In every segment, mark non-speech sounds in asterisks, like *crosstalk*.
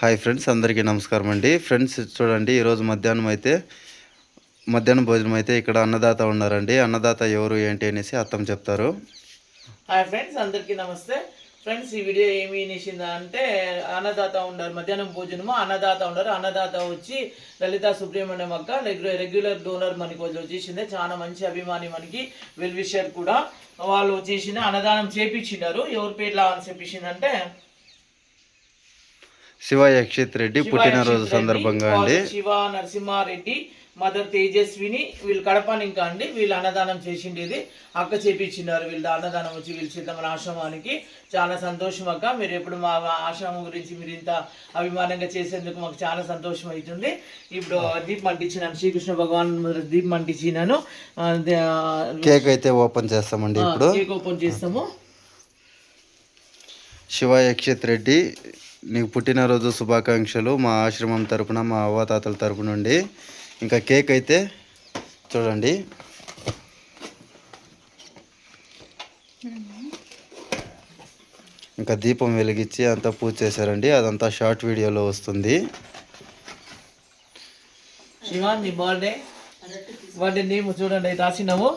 Hi friends అందరికీ నమస్కారం అండి. ఫ్రెండ్స్ చూడండి ఈరోజు మధ్యాహ్నం అయితే మధ్యాహ్నం భోజనం అయితే ఇక్కడ అన్నదాత ఉన్నారండి. అన్నదాత ఎవరు ఏంటి అనేసి అర్థం చెప్తారు. హాయ్ ఫ్రెండ్స్ అందరికీ నమస్తే. ఫ్రెండ్స్ ఈ వీడియో ఏమి నిషిందా అంటే అన్నదాత ఉన్నారు మధ్యాహ్నం భోజనము అన్నదాత ఉన్నారు అన్నదాత వచ్చి లలిత సుబ్రహ్మణ్యం అక్క రెగ్యులర్ రెగ్యులర్ డోనర్ మనకి వచ్చేసిందే చాలా మంచి అభిమాని మనకి వెల్ విషర్ కూడా. వాళ్ళు వచ్చేసింది అన్నదానం చేపించినారు. ఎవరి పేర్లా అని చెప్పించిందంటే శివ యక్షిత్ రెడ్డి పుట్టినరోజు సందర్భంగా అండి. శివ నరసింహారెడ్డి మదర్ తేజస్విని వీళ్ళు కడపానింక అండి వీళ్ళు అన్నదానం చేసిండేది. అక్క చేపించినారు వీళ్ళు అన్నదానం వచ్చి వీళ్ళు సీతమ్మల ఆశ్రమానికి. చాలా సంతోషం అక్క. మీరు ఎప్పుడు మా ఆశ్రమం గురించి మీరు ఇంత అభిమానంగా చేసేందుకు మాకు చాలా సంతోషం అవుతుంది. ఇప్పుడు దీపం అంటించినాను శ్రీకృష్ణ భగవాన్ దీపం అంటించినాను. కేక్ అయితే ఓపెన్ చేస్తామండి ఇప్పుడు. కేక్ ఓపెన్ చేస్తాము. శివ యక్షిత్ రెడ్డి నీకు పుట్టినరోజు శుభాకాంక్షలు మా ఆశ్రమం తరపున మా అవ్వాతాతల తరపు నుండి. ఇంకా కేక్ అయితే చూడండి. ఇంకా దీపం వెలిగించి అంతా పూజ చేశారండి. అదంతా షార్ట్ వీడియోలో వస్తుంది. శివ నీ బర్త్డే. బర్త్డే నేమ్ చూడండి రాసినాము.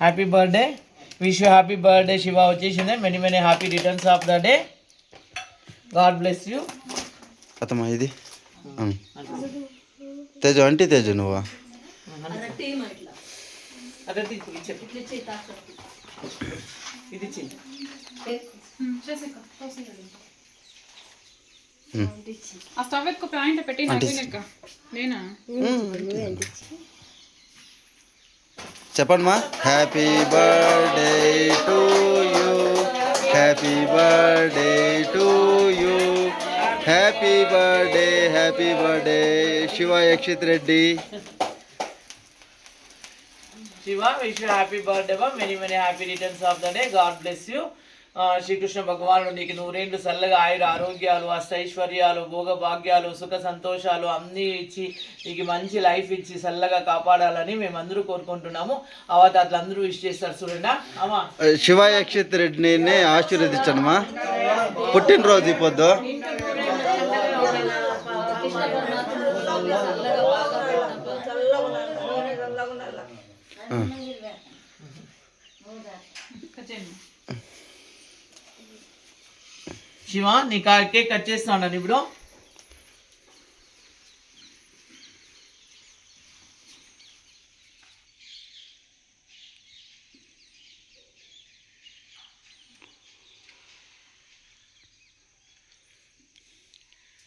Happy birthday wish happy birthday Shiva వచ్చేసింది. Many many happy returns of the day God bless you అతమా ఇది ఉం. తేజు అంటే తేజు నువ్వా అదే ఇప్పుడు ఇచ్చే ఇది ఇచ్చింది ఉం. ఆ స్టవ్ ఎక్కువ ప్యాంట్ పెట్టి నవ్వినక్క నేనా చెప్పండి మా happy birthday to you Happy birthday to you. Happy birthday, happy birthday, Shiva Yakshit Reddy. Shiva, wish you happy birthday, many, many happy returns of the day. God bless you. Srikrishna భగవానుడు నీకు నూరేండ్లు చల్లగా ఆయుర ఆరోగ్యాలు అష్టైశ్వర్యాలు భోగ భాగ్యాలు సుఖ సంతోషాలు అన్నీ ఇచ్చి నీకు మంచి లైఫ్ ఇచ్చి చల్లగా కాపాడాలని మేమందరూ కోరుకుంటున్నాము. అవత అట్లందరూ విష్ చేస్తారు చూడండి. అమ్మా. శివ యక్షిత్ రెడ్డిని పుట్టినరోజు ఈ పొద్దు. శివ నీ కా కేక్ కట్ చేస్తాను ఇప్పుడు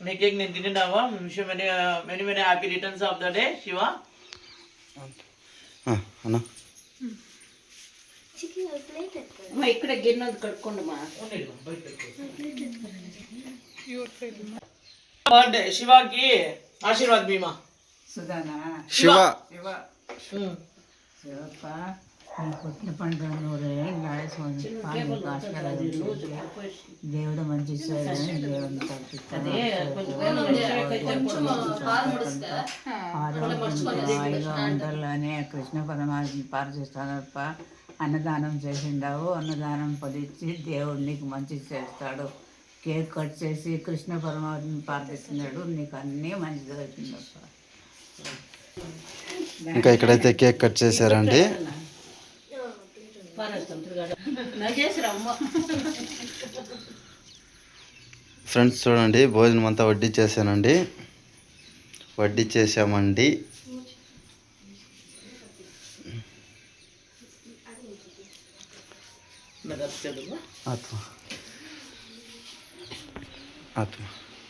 నీ కేక్ నేను తింటున్నావా విషయం many many many happy returns of the day Shiva ఆ, అన్న ఇక్కడ గిన్నె కడుక్కోండి మా బర్త్డే శివకి ఆశీర్వాద్ భీమా సుధానా శివ ఉమ్. శివప్ప నీ పుట్టిన పండుగ నూరే లాయస్వామి పాలు కాసుకరాలు దేవుడు మంచి చేయని దేవుని తప్పిస్తాను ఆరోగ్యంగా హాయిగా ఉండాలని కృష్ణ పరమాత్మ ప్రార్థిస్తానప్ప అన్నదానం చేసిండావు. అన్నదానం పొదిచ్చి దేవుడు నీకు మంచి చేస్తాడు. కేక్ కట్ చేసి కృష్ణ పరమాత్మ ప్రార్థిస్తున్నాడు నీకు అన్నీ మంచి జరుగుతుందప్ప ఇంకా ఇక్కడైతే కేక్ కట్ చేశారండి. ఫ్రెండ్స్ చూడండి భోజనం అంతా వడ్డీ చేశానండి. వడ్డీ చేసామండి ఆత్మ ఆత్మ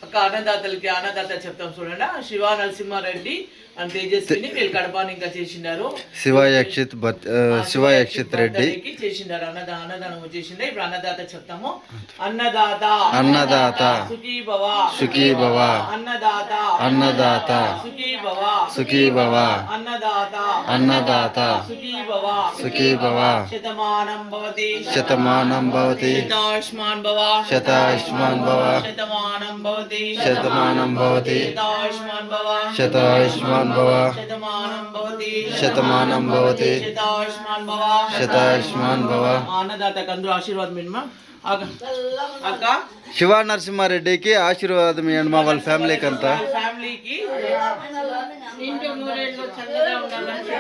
ఒక అన్నదాతలకి అన్నదాత చెప్తాం చూడండి. శివ నరసింహారెడ్డి అండ్ తేజస్విని వీళ్ళు కడపాని ఇంకా చేసిండారు. శివ యక్షిత్ బత్ ఆ, శివ యక్షిత్ రెడ్డి. చేసిండారు. అన్నదా అన్నదానం వచ్చేసిండే ఇప్పుడు అన్నదాత చెప్తాము. అన్నదాత. అన్నదాత. సుఖీ భవ. సుఖీ భవ. అన్నదాత. అన్నదాత. సుఖీ భవ. సుఖీ భవ. అన్నదాత. అన్నదాత. సుఖీ భవ. సుఖీ భవ. శతమానం భవతి. శతమానం భవతి. శతాయుష్మాన్ భవ. శతాయుష్మాన్ భవ. శతమానం భవతి. శతమానం భవతి. శతాయుష్మాన్ భవ. శతాయుష్మాన్ భవ శతమానం భవతి శతమానం భవతి శతాయుష్మాన్ భవ శతాయుష్మాన్ భవ మా అన్నదాతకు అందరూ ఆశీర్వాదం మినిమా అక్క శివ నరసింహారెడ్డికి ఆశీర్వాదం ఇవ్వండి మా వాళ్ళ ఫ్యామిలీకి అంతా। ఫ్యామిలీకి ఇంటి నూరేళ్ళు చల్లగా ఉండాలని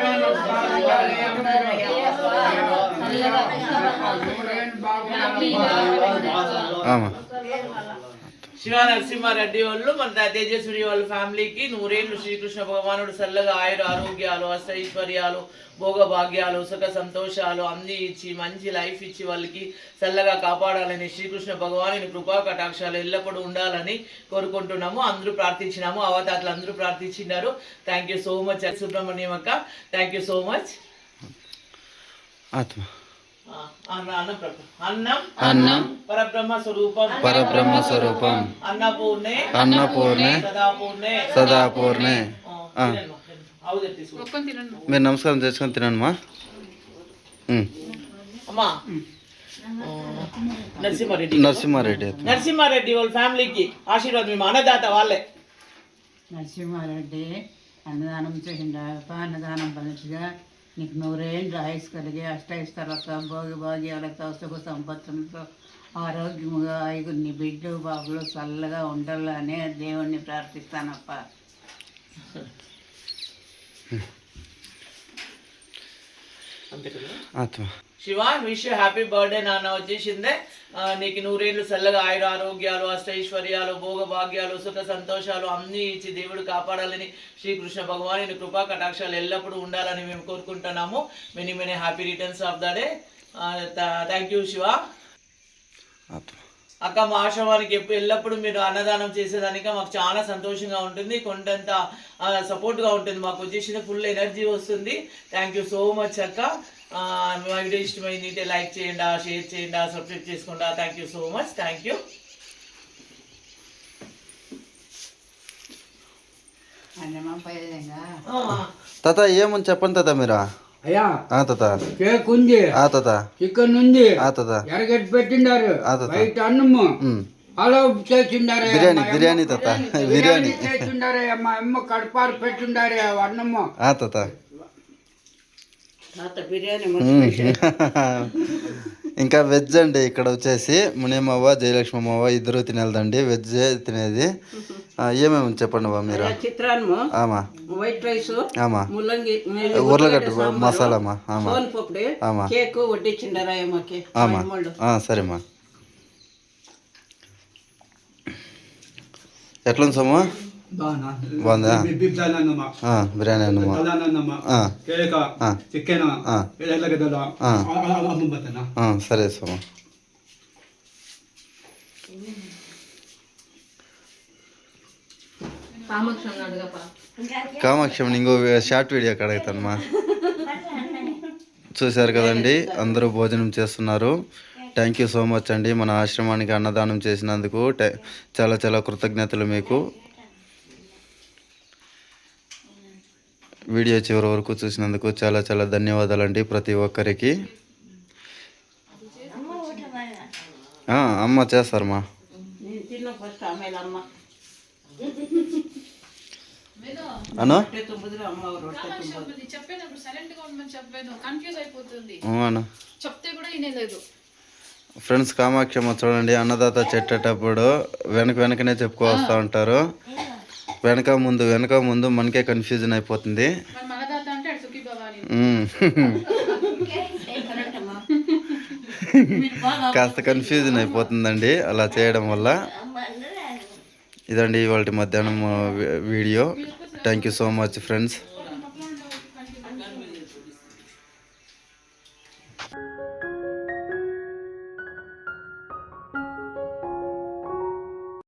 ఆమా. శివ నరసింహారెడ్డి వాళ్ళు మన తేజస్వరి వాళ్ళ ఫ్యామిలీకి నూరేళ్ళు శ్రీకృష్ణ భగవానుడు చల్లగా ఆయుర ఆరోగ్యాలు అష్టైశ్వర్యాలు భోగభాగ్యాలు సుఖ సంతోషాలు అన్ని ఇచ్చి మంచి లైఫ్ ఇచ్చి వాళ్ళకి చల్లగా కాపాడాలని శ్రీకృష్ణ భగవాను కృపా కటాక్షాలు ఎల్లప్పుడూ ఉండాలని కోరుకుంటున్నాము. అందరూ ప్రార్థించినాము. అవతాతలు అందరూ ప్రార్థించినారు. Thank you so much Subrahmanyam అక్క థ్యాంక్ యూ సో మచ్ ఆత్మ. అన్న అన్న ప్రభు. అన్నం? అన్నం. పరబ్రహ్మ స్వరూపం. పరబ్రహ్మ స్వరూపం. అన్నపూర్ణే. అన్నపూర్ణే. సదాపూర్ణే. సదాపూర్ణే. మీరు నమస్కారం చేసుకొని తినండి మా ఉమ్. అమ్మా. నరసింహారెడ్డి. నరసింహారెడ్డి. నరసింహారెడ్డి వాళ్ళ ఫ్యామిలీకి ఆశీర్వాదం మేము అన్నదాత వాళ్ళే. నరసింహారెడ్డి అన్నదానం చేసిండా అన్నదానం పనిగా నీకు నూరేళ్ళు ఆయుస్ కలిగి అష్టైస్తలతో భోగి భాగ్యాలతో సుఖ సంపత్తులతో ఆరోగ్యముగా ఐదు నీ బిడ్డు బాబులు చల్లగా ఉండాలని దేవుణ్ణి ప్రార్థిస్తానప్ప. అంతే కదా? శివ విష్ హ్యాపీ బర్త్డే నాన్న. వచ్చేసిందే. నీకు నూరేళ్ళు చల్లగా ఆయుర ఆరోగ్యాలు అష్టైశ్వర్యాలు భోగ భాగ్యాలు సుఖ సంతోషాలు అన్నీ ఇచ్చి దేవుడు కాపాడాలని శ్రీకృష్ణ భగవాని కృపా కటాక్షాలు ఎల్లప్పుడూ ఉండాలని మేము కోరుకుంటున్నాము. Many many happy returns of the day thank you Shiva. అక్క మా ఆశ్రమానికి ఎప్పుడు ఎల్లప్పుడూ మీరు అన్నదానం చేసేదానికి మాకు చాలా సంతోషంగా ఉంటుంది. కొండంత సపోర్ట్గా ఉంటుంది. మాకు వచ్చేసిన ఫుల్ ఎనర్జీ వస్తుంది. థ్యాంక్ యూ సో మచ్ అక్క. మా వీడియో ఇష్టమైంది అయితే లైక్ చేయండి షేర్ చేయండి సబ్స్క్రైబ్ చేసుకోండి. Thank you so much thank you తాత ఏమని చెప్పండి తాత మీరా? అయ్యా ఆ తాత. కేక్ ఉంది. ఆ తాత. చికెన్ ఉంది. ఆ తాత. ఎరగట్టి పెట్టిండారు. ఆ తాత. బయట అన్నము. హలో చేసిండారే బిర్యానీ బిర్యానీ తాత. బిర్యానీ చేసిండారే మా అమ్మ కడపారు పెట్టిండారే అన్నము. ఆ తాత. *laughs* ఇంకా వెజ్ అండి ఇక్కడ వచ్చేసి మునియమ్మవ్వ జయలక్ష్మమ్మవ్వ ఇద్దరు తినేదండి వెజ్ తినేది. ఏమేమి చెప్పండి బా మీరు? చిత్రాన్నము ఆమా. వైట్ రైస్ ఆమా. ముల్లంగి ఉర్లగడ్డ మసాలామా? ఆమా. ఆమా. కేక్ వడ్డించిండారా ఏమోకి ఆమా. ఆ, సరేమ్మా ఎట్లుంది సోము? బాగుందా? బిర్యానీ అన్నమా. చికెన్ సరే సోము కామాక్షి ఇంకో షార్ట్ వీడియో కడగతానమ్మా చూశారు కదండి అందరూ భోజనం చేస్తున్నారు. థ్యాంక్ యూ సో మచ్ అండి. మన ఆశ్రమానికి అన్నదానం చేసినందుకు. ట- చాలా చాలా కృతజ్ఞతలు మీకు. వీడియో చివరి వరకు చూసినందుకు చాలా చాలా ధన్యవాదాలండి ప్రతి ఒక్కరికి. ఆ, అమ్మ చేస్తారమ్మా. నేను తిన్న ఫస్ట్ ఆమె అమ్మ. అను? రొట్టె తుంబుదులు అమ్మ రొట్టె తుంబదు ఇది చెప్పేటప్పుడు సైలెంట్గా ఉండమని చెప్పలేదు కన్ఫ్యూజ్ అయిపోతుంది. అను. చెప్తే కూడా వినేలేదు. ఫ్రెండ్స్ కామాక్షమ్మ చూడండి అన్నదాత చెట్టేటప్పుడు వెనక వెనకనే చెప్పుకో వస్తూ ఉంటారు. వెనక ముందు వెనక ముందు మనకే కన్ఫ్యూజన్ అయిపోతుంది. కాస్త కన్ఫ్యూజన్ అయిపోతుందండి అలా చేయడం వల్ల. ఇదండి ఇవాళ మధ్యాహ్నం video. Thank you so much friends